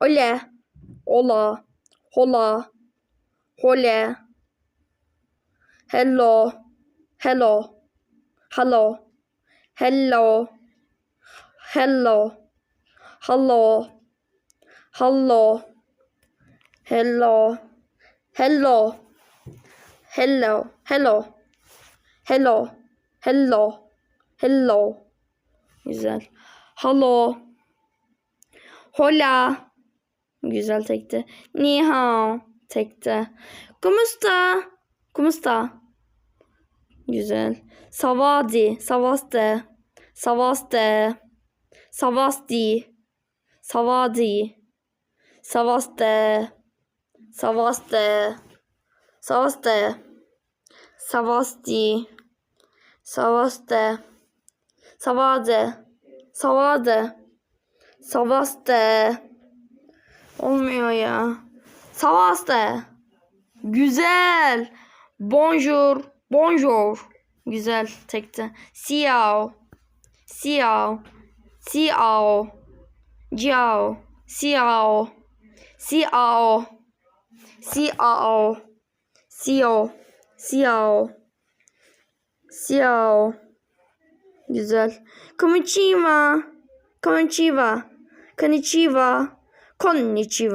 Ole. Ola. Hola. Hole. Hello. Hello. Hello. Hello. Hello. Hello. Hello. Hello. Hello. Hello. Hello. Hello. Hello. Hello. Güzel. Hello. Hola. Güzel tekte. Ni hao. Tekte. ¿Cómo está? Güzel. Savadi. Savaste. Savaste. Savasti. Savadi. Savaste. Savaste. Savaste. Savasti. Savaste. Savade. Savade. Savaste. Olmuyor ya. Savaste. Güzel. Bonjour. Bonjour. Güzel tekte. Siao. Siao. Siao. Ciao. Siao. Siao. Siao. Siao. Siao. Siao. Güzel. Konnichiwa. Konnichiwa. Konnichiwa. こんにちは。